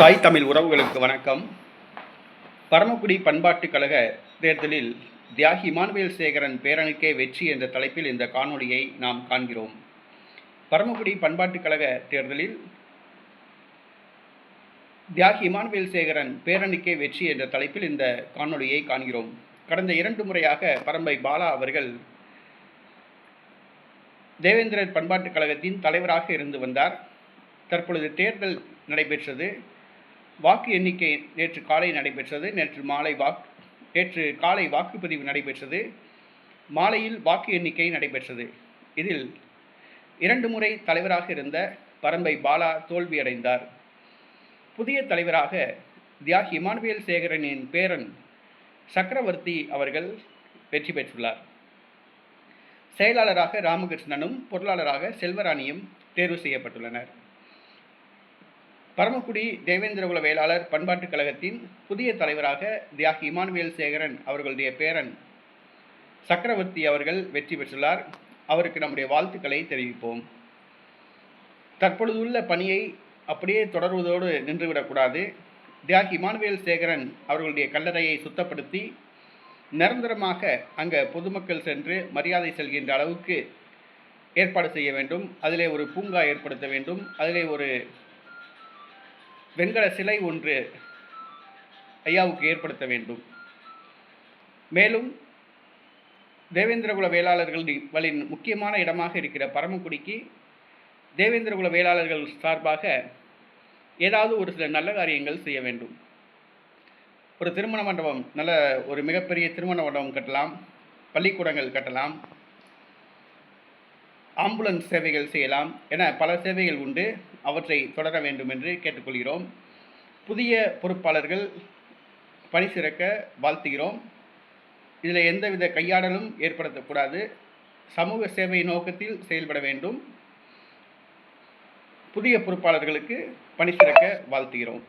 தாய் தமிழ் உறவுகளுக்கு வணக்கம். பரமக்குடி பண்பாட்டுக் கழக தேர்தலில் தியாகி இமானுவேல் சேகரன் பேரனுக்கே வெற்றி என்ற தலைப்பில் இந்த காணொளியை நாம் காண்கிறோம். பரமக்குடி பண்பாட்டுக் கழக தேர்தலில் தியாகி இமானுவேல் சேகரன் பேரனுக்கே வெற்றி என்ற தலைப்பில் இந்த காணொளியை காண்கிறோம். கடந்த இரண்டு முறையாக பரம்பை பாலா அவர்கள் தேவேந்திரர் பண்பாட்டுக் கழகத்தின் தலைவராக இருந்து வந்தார். தற்பொழுது தேர்தல் நடைபெற்றது. வாக்கு எண்ணிக்கை நேற்று காலை நடைபெற்றது. நேற்று மாலை வாக்கு நேற்று காலை வாக்குப்பதிவு நடைபெற்றது. மாலையில் வாக்கு எண்ணிக்கை நடைபெற்றது. இதில் இரண்டு முறை தலைவராக இருந்த பரம்பை பாலா தோல்வியடைந்தார். புதிய தலைவராக தியாகி இமானுவேல் சேகரனின் பேரன் சக்கரவர்த்தி அவர்கள் வெற்றி பெற்றுள்ளார். செயலாளராக ராமகிருஷ்ணனும் பொருளாளராக செல்வராணியும் தேர்வு செய்யப்பட்டுள்ளனர். பரமக்குடி தேவேந்திரகுல வேளாளர் பண்பாட்டுக் கழகத்தின் புதிய தலைவராக தியாகி இமானுவேல் சேகரன் அவர்களுடைய பேரன் சக்கரவர்த்தி அவர்கள் வெற்றி பெற்றுள்ளார். அவருக்கு நம்முடைய வாழ்த்துக்களை தெரிவிப்போம். தற்பொழுதுள்ள பணியை அப்படியே தொடர்வதோடு நின்றுவிடக்கூடாது தியாகி இமானுவேல் சேகரன் அவர்களுடைய கல்லறையை சுத்தப்படுத்தி நிரந்தரமாக அங்கே பொதுமக்கள் சென்று மரியாதை செல்கின்ற அளவுக்கு ஏற்பாடு செய்ய வேண்டும். அதிலே ஒரு பூங்கா ஏற்படுத்த வேண்டும். அதிலே ஒரு வெண்கல சிலை ஒன்று ஐயாவுக்கு ஏற்படுத்த வேண்டும். மேலும் தேவேந்திரகுல வேளாளர்களின் முக்கியமான இடமாக இருக்கிற பரமக்குடிக்கு தேவேந்திரகுல வேளாளர்கள் சார்பாக ஏதாவது ஒரு சில நல்ல காரியங்கள் செய்ய வேண்டும். ஒரு திருமண மண்டபம் நல்ல ஒரு மிகப்பெரிய திருமண மண்டபம் கட்டலாம் பள்ளிக்கூடங்கள் கட்டலாம். ஆம்புலன்ஸ் சேவைகள் செய்யலாம் என பல சேவைகள் உண்டு. அவற்றை தொடர வேண்டும் என்று கேட்டுக்கொள்கிறோம். புதிய பொறுப்பாளர்கள் பணி சிறக்க வாழ்த்துகிறோம். இதில் எந்தவித கையாடலும் ஏற்படுத்தக்கூடாது. சமூக சேவை நோக்கத்தில் செயல்பட வேண்டும். புதிய பொறுப்பாளர்களுக்கு பணி சிறக்க வாழ்த்துகிறோம்.